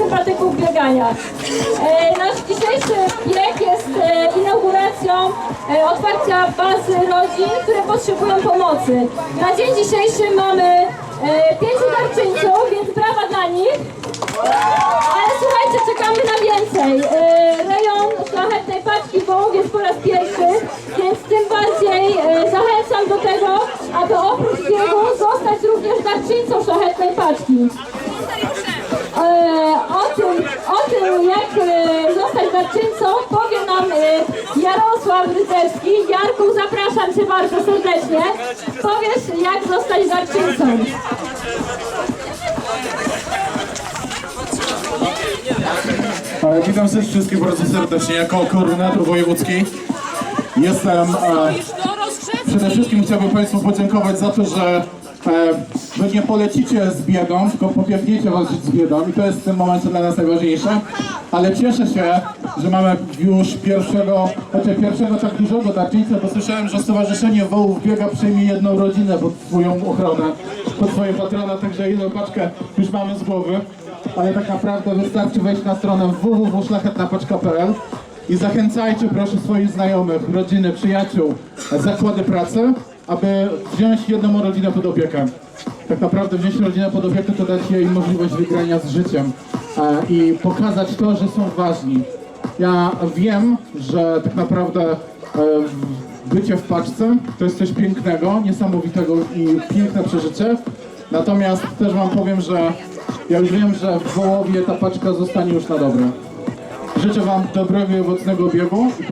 sympatyków biegania. E, nasz dzisiejszy bieg jest e, inauguracją e, otwarcia bazy rodzin, które potrzebują pomocy. Na dzień dzisiejszy mamy pięciu darczyńców, więc brawa dla nich. Ale słuchajcie, czekamy na więcej. Rejon szlachetnej paczki wołów jest po raz pierwszy, więc tym bardziej zachęcam do tego, aby oprócz biegu zostać również darczyńcą szlachetnej paczki. E, o, tym, o tym, jak e, darczyńcą, powie nam e, Jarosław Rycerski. Jarku, zapraszam Cię bardzo serdecznie. Powiesz, jak zostać darczyńcą. E, Witam też wszystkich bardzo serdecznie. Jako koordynator wojewódzki jestem. E, przede wszystkim chciałbym Państwu podziękować za to, że e, Wy nie polecicie z biedą, tylko pobiegniecie walczyć z biedą i to jest w tym momencie dla nas najważniejsze. Ale cieszę się, że mamy już pierwszego, znaczy pierwszego tak dużego darczyńca, bo słyszałem, że Stowarzyszenie Wołów Biega przejmie jedną rodzinę pod swoją ochronę, pod swoją patrona, także jedną paczkę już mamy z głowy. Ale tak naprawdę wystarczy wejść na stronę www.szlachetnapaczka.pl i zachęcajcie proszę swoich znajomych, rodziny, przyjaciół, zakłady pracy, aby wziąć jedną rodzinę pod opiekę. Tak naprawdę wziąć rodzinę pod opiekę to dać jej możliwość wygrania z życiem e, i pokazać to, że są ważni. Ja wiem, że tak naprawdę e, bycie w paczce to jest coś pięknego, niesamowitego i piękne przeżycie. Natomiast też wam powiem, że ja już wiem, że w Wołowie ta paczka zostanie już na dobre. Życzę wam dobrego i owocnego biegu.